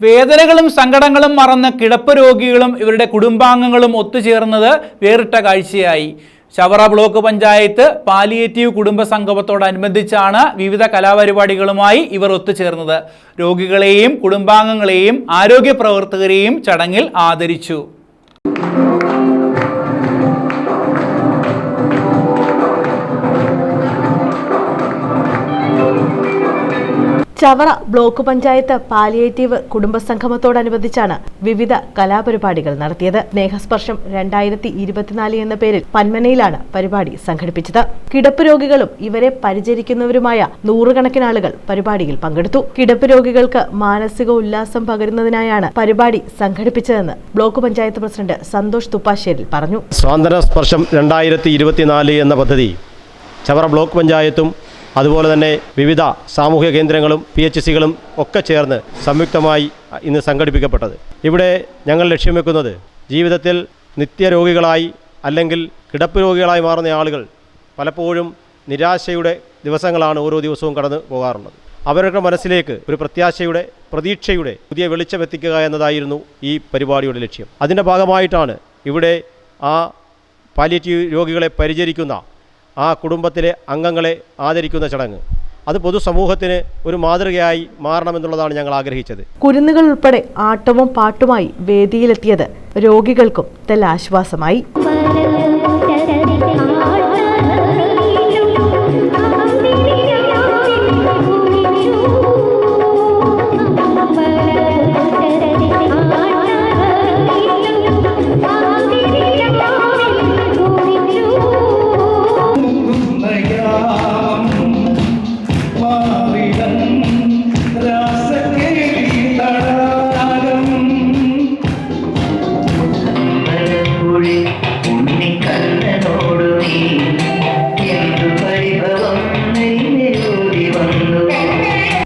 വേദനകളും സങ്കടങ്ങളും മറന്ന് കിടപ്പ് രോഗികളും ഇവരുടെ കുടുംബാംഗങ്ങളും ഒത്തുചേർന്നത് വേറിട്ട കാഴ്ചയായി. ചവറ ബ്ലോക്ക് പഞ്ചായത്ത് പാലിയേറ്റീവ് കുടുംബ സംഗമത്തോടനുബന്ധിച്ചാണ് വിവിധ കലാപരിപാടികളുമായി ഇവർ ഒത്തുചേർന്നത്. രോഗികളെയും കുടുംബാംഗങ്ങളെയും ആരോഗ്യ പ്രവർത്തകരെയും ചടങ്ങിൽ ആദരിച്ചു. ചവറ ബ്ലോക്ക് പഞ്ചായത്ത് പാലിയേറ്റീവ് കുടുംബസംഗമത്തോടനുബന്ധിച്ചാണ് വിവിധ കലാപരിപാടികൾ നടത്തിയത്. സ്നേഹസ്പർശം രണ്ടായിരത്തി ഇരുപത്തിനാല് എന്ന പേരിൽ പന്മനയിലാണ് പരിപാടി സംഘടിപ്പിച്ചത്. കിടപ്പ് രോഗികളും ഇവരെ പരിചരിക്കുന്നവരുമായ നൂറുകണക്കിന് ആളുകൾ പരിപാടിയിൽ പങ്കെടുത്തു. കിടപ്പ് രോഗികൾക്ക് മാനസിക ഉല്ലാസം പകരുന്നതിനായാണ് പരിപാടി സംഘടിപ്പിച്ചതെന്ന് ബ്ലോക്ക് പഞ്ചായത്ത് പ്രസിഡന്റ് സന്തോഷ് തുപ്പാശ്ശേരിൽ പറഞ്ഞു. സ്വാതന്ത്ര്യ സ്പർശം രണ്ടായിരത്തി എന്ന പദ്ധതി ചവറ ബ്ലോക്ക് പഞ്ചായത്തും അതുപോലെ തന്നെ വിവിധ സാമൂഹ്യ കേന്ദ്രങ്ങളും പി എച്ച് സികളും ഒക്കെ ചേർന്ന് സംയുക്തമായി ഇന്ന് സംഘടിപ്പിക്കപ്പെട്ടത്. ഇവിടെ ഞങ്ങൾ ലക്ഷ്യം വെക്കുന്നത് ജീവിതത്തിൽ നിത്യരോഗികളായി അല്ലെങ്കിൽ കിടപ്പ് രോഗികളായി മാറുന്ന ആളുകൾ പലപ്പോഴും നിരാശയുടെ ദിവസങ്ങളാണ് ഓരോ ദിവസവും കടന്നു പോകാറുള്ളത്. അവരുടെ മനസ്സിലേക്ക് ഒരു പ്രത്യാശയുടെ പ്രതീക്ഷയുടെ പുതിയ വെളിച്ചം എത്തിക്കുക എന്നതായിരുന്നു ഈ പരിപാടിയുടെ ലക്ഷ്യം. അതിന്റെ ഭാഗമായിട്ടാണ് ഇവിടെ ആ പാലിയേറ്റീവ് രോഗികളെ പരിചരിക്കുന്ന ആ കുടുംബത്തിലെ അംഗങ്ങളെ ആദരിക്കുന്ന ചടങ്ങ്. അത് പൊതുസമൂഹത്തിന് ഒരു മാതൃകയായി മാറണമെന്നുള്ളതാണ് ഞങ്ങൾ ആഗ്രഹിച്ചത്. കുരുന്നുകൾ ഉൾപ്പെടെ ആട്ടവും പാട്ടുമായി വേദിയിലെത്തിയത് രോഗികൾക്കും തെല്ലാശ്വാസമായി.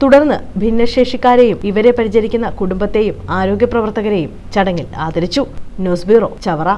തുടർന്ന് ഭിന്നശേഷിക്കാരെയും ഇവരെ പരിചരിക്കുന്ന കുടുംബത്തെയും ആരോഗ്യ പ്രവർത്തകരെയും ചടങ്ങിൽ ആദരിച്ചു. News bureau Chavara.